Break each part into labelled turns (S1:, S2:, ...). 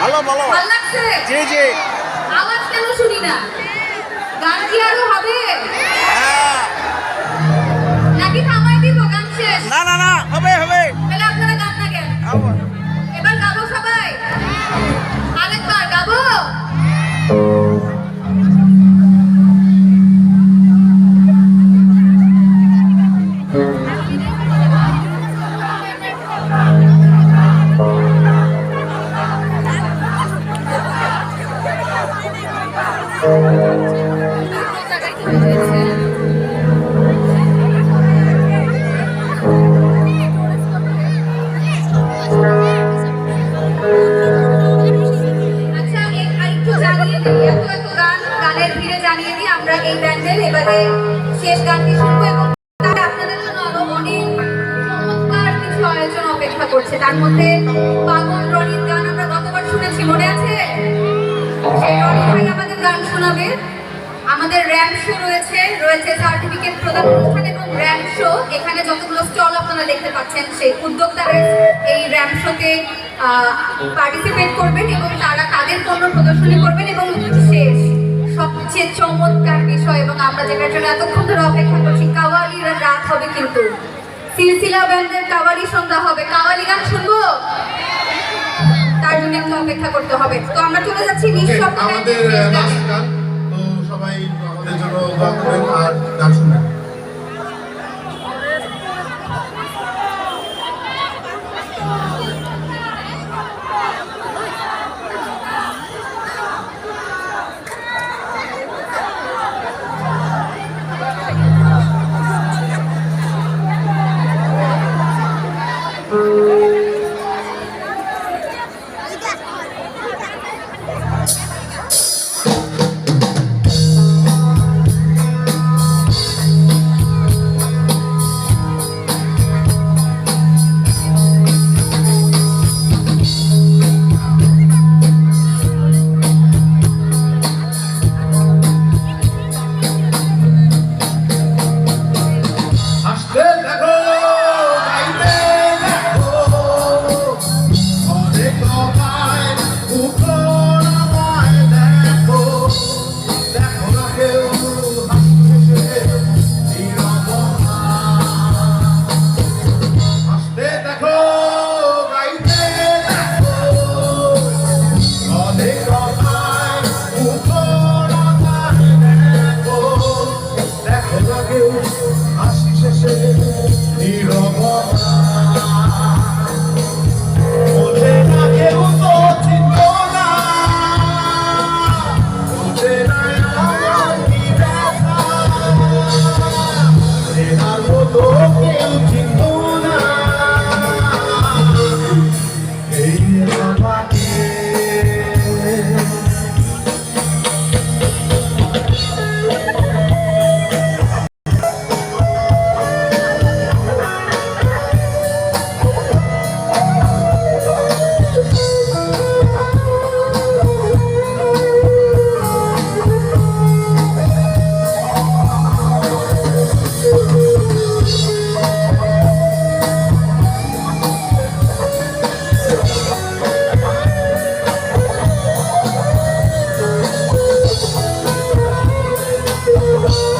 S1: ভালো ভালো। জি জি।
S2: আওয়াজ কেন শুনি না? গান কি আরও হবে?
S1: হ্যাঁ।
S2: নাকি থামাই দিব গান শেষ?
S1: না না না হবে।
S2: করছে তার মধ্যে পাগল রনির গান আমরা গতবার শুনেছি মনে আছে সেই রনি ভাই আমাদের গান শোনাবে। আমাদের র্যাম্প শো রয়েছে রয়েছে সার্টিফিকেট প্রদান অনুষ্ঠান এবং র্যাম্প শো। এখানে যতগুলো স্টল আপনারা দেখতে পাচ্ছেন, সেই উদ্যোক্তারা এই র্যাম্প শোতে পার্টিসিপেট করবেন এবং তারা তাদের পণ্য প্রদর্শনী করবেন এবং শেষ সবচেয়ে চমৎকার বিষয় এবং আমরা যেটার জন্য এতক্ষণ ধরে অপেক্ষা করছি, কাওয়ালির রাত হবে কিন্তু। সিলসিলা ব্যান্ডের কাওয়ালি সন্ধ্যা হবে। কাওয়ালি গান শুনব? তার জন্য একটু অপেক্ষা করতে হবে। তো আমরা চলে যাচ্ছি নিঃশব্দে
S3: আমাদের
S2: নাচ
S3: লাস্ট গান। তো সবাই আমাদের জন্য গান করেন আর গান শুনবেন।
S4: Oh. you.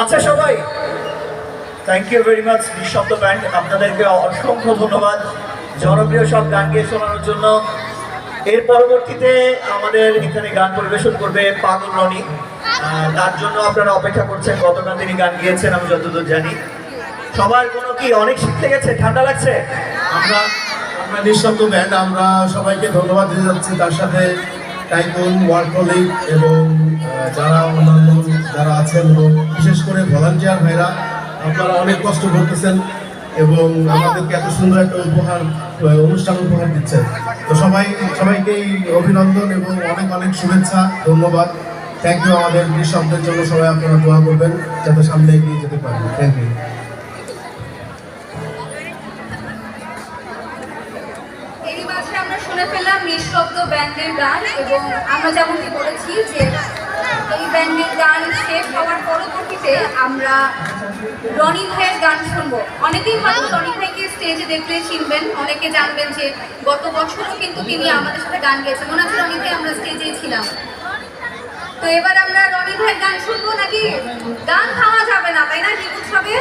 S4: আচ্ছা সবাই। Thank you very much Nishabdo band আপনাদেরকে অসংখ্য ধন্যবাদ। জনপ্রিয় সব গান গিয়ে শোনানোর জন্য। এর পরবর্তীতে আমাদের এখানে গান পরিবেশন করবে পাগল রনি। তার জন্য আপনারা অপেক্ষা করছেন গতকাল তিনি গান গিয়েছেন, আমি যতদূর জানি। সবার কোনো কি অনেক শীত গেছে ঠান্ডা লাগছে?
S3: আমরা আমরা নিঃশব্দ ব্যান্ড আমরা সবাইকে ধন্যবাদ দিতে যাচ্ছি তার সাথে টাইকুন ওয়ার্ল্ড কলিগ এবং যারা অন্যান্য যারা আছেন এবং বিশেষ করে ভলান্টিয়ার ভাইরা, আপনারা অনেক কষ্ট করতেছেন এবং আমাদেরকে এত সুন্দর একটা উপহার অনুষ্ঠান উপহার দিচ্ছেন। তো সবাই, সবাইকেই অভিনন্দন এবং অনেক অনেক শুভেচ্ছা, ধন্যবাদ। থ্যাংক ইউ আমাদের নিঃশব্দের জন্য সবাই আপনারা দোয়া করবেন, যাতে সামনে এগিয়ে যেতে পারেন থ্যাংক ইউ
S2: ব্যান্ডের গান এবং আমরা যেমনটি বলেছি যে এই ব্যান্ডের গান শেষ হওয়ার পরবর্তীতে আমরা রনি ভাইয়ের গান শুনব। অনেকেই হয়তো রনি ভাইকে স্টেজে দেখলে চিনবেন। অনেকে জানবেন যে গত বছরও কিন্তু তিনি আমাদের সাথে গান গেয়েছেন। মনে আছে রনি ভাই আমরা স্টেজেই ছিলাম। তো এবার আমরা রনি ভাইয়ের গান শুনব নাকি? গান খাওয়া যাবে না, তাই না হিন্দু উৎসবে